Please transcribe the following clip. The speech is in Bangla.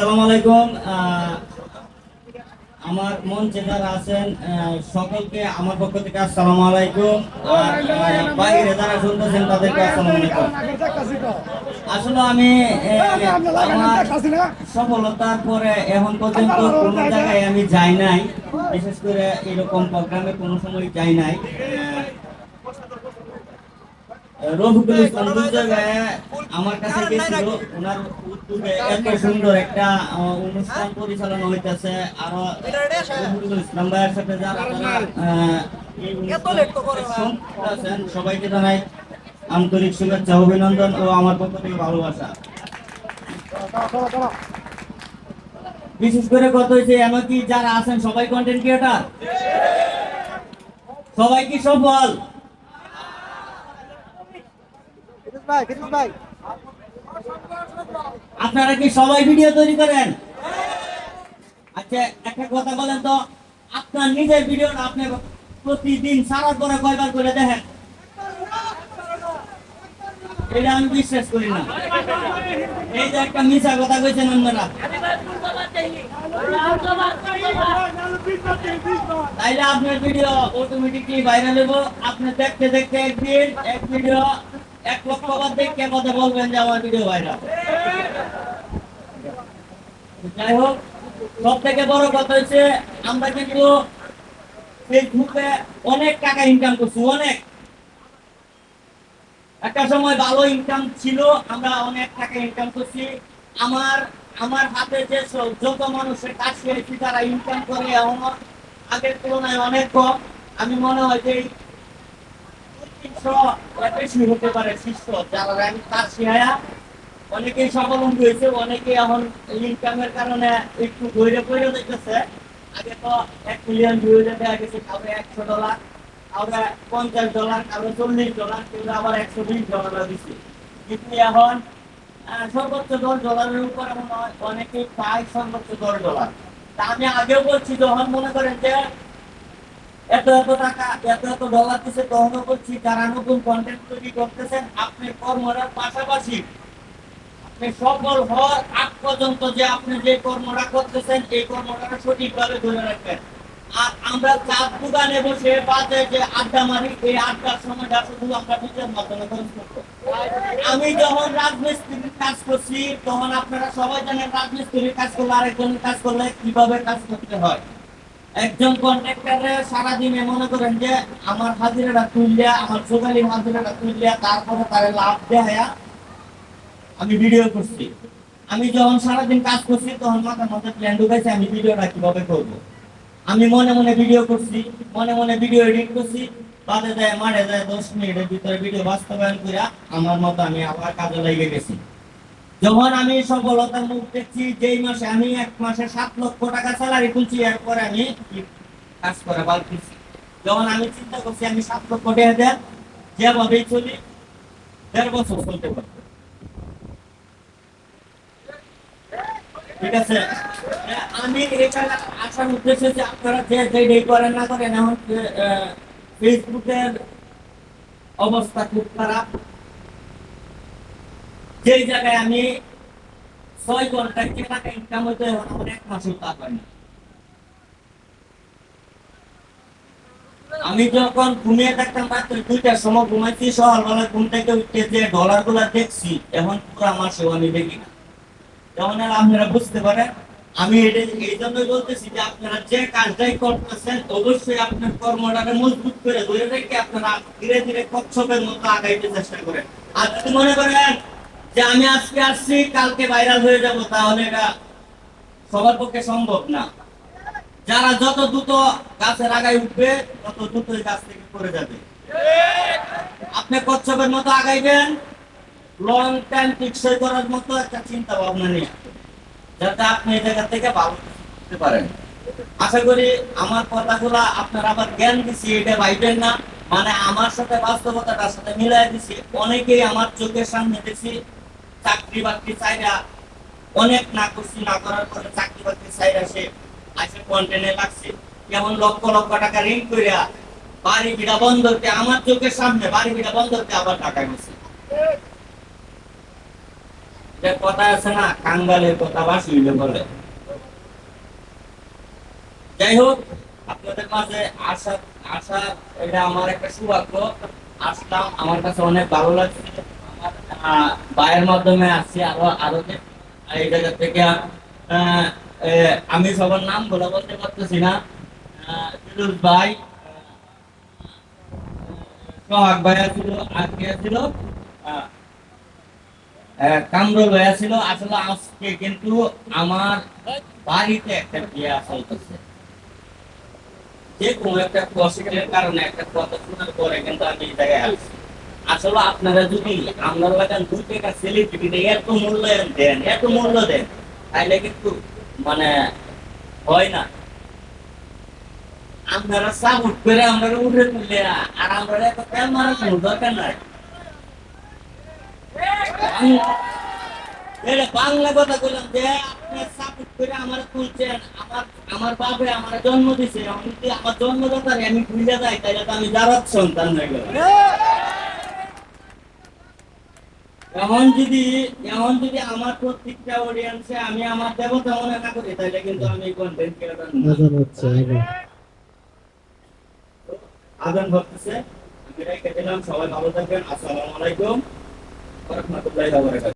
আসসালামু আলাইকুম। আমার আছেন সকলকে আমার পক্ষ থেকে আলাইকুম। আর বাইরে যারা শুনতেছেন তাদেরকে আলাইকুম। আসলে আমি আমার সফলতার পরে এখন পর্যন্ত কোনো জায়গায় আমি যাই নাই। বিশেষ করে এরকম প্রোগ্রামে কোনো সময় যাই নাই। রফিকুল ইসলাম দুই জায়গায় আমার কাছে গেছিল ওনার এত সুন্দর একটা অনুষ্ঠান পরিচালনা হইতেছে আরও ইসলাম ভাইয়ের সাথে যারা সবাইকে জানাই আন্তরিক শুভেচ্ছা অভিনন্দন ও আমার পক্ষ থেকে ভালোবাসা। বিশেষ করে কত হয়েছে এমনকি যারা আছেন সবাই কন্টেন্ট ক্রিয়েটার সবাই কি সফল? আপনারা কি সবাই ভিডিও তৈরি করেন? আচ্ছা একটা কথা বলেন তো, আপনার নিজের ভিডিওটা আপনি প্রতিদিন সারার পরে কয়বার করে দেখেন? এটা আমি বিশ্বাস করি না। এই যে একটা মিশা কথা কইছেন আপনারা। তাইলে আপনার ভিডিও অটোমেটিকলি ভাইরাল হব আপনি দেখতে দেখতে একদিন এক ভিডিও এক লক্ষ বার দেখে কথা বলবেন যে আমার ভিডিও ভাইরাল যাই হোক সব থেকে বড় কথা হচ্ছে আমরা কিন্তু ফেসবুকে অনেক টাকা ইনকাম করছি, অনেক। একটা সময় ভালো ইনকাম ছিল, আমরা অনেক টাকা ইনকাম করছি। আমার আমার হাতে যে যত মানুষের কাজ করেছি, তারা ইনকাম করে এখন। আগের তুলনায় অনেক কম। আমি মনে হয় যে বেশি হতে পারে অনেকেই স্বাবলম্বী হয়েছে, অনেকেই এখন ইনকামের কারণে একটু ধৈর্য করে দেখতেছে আগে তো এক মিলিয়ন ভিউ কাউকে একশো ডলার কাউকে পঞ্চাশ ডলার কাউকে চল্লিশ ডলার কেউ আবার একশো বিশ ডলার দিচ্ছে কিন্তু এখন সর্বোচ্চ দশ ডলারের উপরে হয় অনেকেই পায় সর্বোচ্চ দশ ডলার তা আমি আগেও বলছি, যখন মনে করেন যে এত এত টাকা, এত এত ডলার দিচ্ছে যারা নতুন কন্টেন্ট তৈরি করতেছেন, আপনি পাশাপাশি সফল হওয়ার আগ পর্যন্ত যে আপনি যে কর্মটা করতেছেন, এই কর্মটা সঠিকভাবে ধরে রাখবেন। আর আমরা চার দোকানে বসে বাজে যে আড্ডা মারি, এই আড্ডার সময়টা শুধু আমরা নিজের মাধ্যমে আমি যখন রাজমিস্ত্রির কাজ করছি, তখন আপনারা সবাই জানেন রাজমিস্ত্রির কাজ করলে আরেকজনের কাজ করলে কীভাবে কাজ করতে হয়। একজন কন্ট্রাক্টরে সারাদিনে মনে করেন যে, আমার হাজিরাটা তুললিয়া আমার সকালে হাজিরাটা তুললিয়া তারপরে তারে লাভ দেয়া আমি ভিডিও করছি। আমি যখন সারাদিন কাজ করছি, তখন মাথার মধ্যে প্ল্যান ঢুকাইছে, আমি ভিডিওটা কীভাবে করব? আমি মনে মনে ভিডিও করছি, মনে মনে ভিডিও এডিট করছি। বাদে যায় মারে যায় দশ মিনিটের ভিতরে ভিডিও বাস্তবায়ন করে আমার মতো আমি আবার কাজে লেগে গেছি। যখন আমি সফলতার মুখ দেখছি, যেই মাসে আমি এক মাসে সাত লক্ষ টাকা স্যালারি তুলছি এরপরে আমি কাজ করে বালতিছি যখন আমি চিন্তা করছি, আমি সাত লক্ষ টাকা দেন যেভাবেই চলি, দেড় বছর চলতে পারব। ঠিক আছে? আমি এটা আসার উদ্দেশ্য যে আপনারা যে যেটাই করেন না করেন, এখন ফেসবুকের অবস্থা খুব খারাপ। যেই জায়গায় আমি ছয় ঘণ্টা যে টাকা ইনকাম হইতে আমার এক মাসেও তা পাই না। আমি যখন ঘুমিয়ে থাকতাম মাত্র দুইটার সময় ঘুমাইছি সকালবেলা ঘুম থেকে উঠে যে ডলারগুলা দেখছি, এখন পুরো মাসেও আমি দেখি না। যেমন আপনারা বুঝতে পারেন, আমি এটা এই জন্যই বলতেছি যে আপনারা যে কাজটাই করতেছেন, অবশ্যই আপনার কর্মটাকে মজবুত করে ধরে রেখে আপনারা ধীরে ধীরে কচ্ছপের মতো আগাইতে চেষ্টা করেন। আর যদি মনে করেন যে আমি আজকে আসছি, কালকে ভাইরাল হয়ে যাব, তাহলে এটা সবার পক্ষে সম্ভব না। যারা যত দ্রুত গাছের আগায় উঠবে, তত দ্রুতই গাছ থেকে পড়ে যাবে। আপনি কচ্ছপের মতো আগাইবেন লং টাইম টিকসই করার মতো একটা চিন্তা ভাবনা নিয়ে। যাতে আপনি এই জায়গা থেকে ভালো করতে পারেন। আশা করি আমার কথাগুলা আপনার আবার জ্ঞান দিছি, এটা ভাইবেন না। মানে আমার সাথে বাস্তবতাটার সাথে মিলাই দিছি, অনেকেই আমার চোখের সামনে দেখছি চাকরি বাকরি চাইরা অনেক না না করার পরে চাকরি বাকরি চাইরা সে লাগছে। লক্ষ লক্ষ টাকা ঋণ বাড়ি বন্ধরকে আমার চোখের সামনে বাড়ি বন্ধরকে আবার টাকা গেছে যে কথা আছে না, কাঙ্গালের কথা বলে। যাই হোক, আপনাদের মাঝে আসা আসা এটা আমার একটা সৌভাগ্য। আসলাম, আমার কাছে অনেক ভালো লাগছে। ভাইয়ের মাধ্যমে আসছি, আরও আরও এই জায়গা থেকে আমি সবার নাম বলে বলতে পারতেছি না। ভাই সোহাগ ভাই আজকে কামরুল ভাই আসলে আজকে কিন্তু আমার বাড়িতে একটা বিয়ে চলতেছে। যে কোনো একটা কষ্টের কারণে একটা কথা শোনার পরে কিন্তু আমি এই জায়গায় আসছি। আসলে আপনারা যদি আমরা লাগান দুই টাকা সেলিব্রিটি এত মূল্যায়ন দেন, এত মূল্য দেন, তাইলে কিন্তু মানে হয় না। আপনারা সাপোর্ট করে আমরা উঠে তুললে, আর আমরা এত তেল মারার কোনো দরকার নাই। বাংলা কথা বললাম যে, আপনি সাপোর্ট করে আমার তুলছেন, আমার আমার বাপে আমার জন্ম দিছে আমি আমার জন্মদাতারে আমি ভুলে যাই তাহলে তো আমি যারার সন্তান হয়ে এমন যদি এখন যদি আমার প্রত্যেকটা অডিয়েন্সে আমি আমার দেবতা মনে না করি তাহলে কিন্তু আমি কন্টেন্ট ক্রিয়েটর আজান হচ্ছে আদান করতেছে আমি রেখে দিলাম সবাই ভালো থাকবেন আসসালামু আলাইকুম। ওয়া রাহমাতুল্লাহি ওয়া বারাকাতুহু।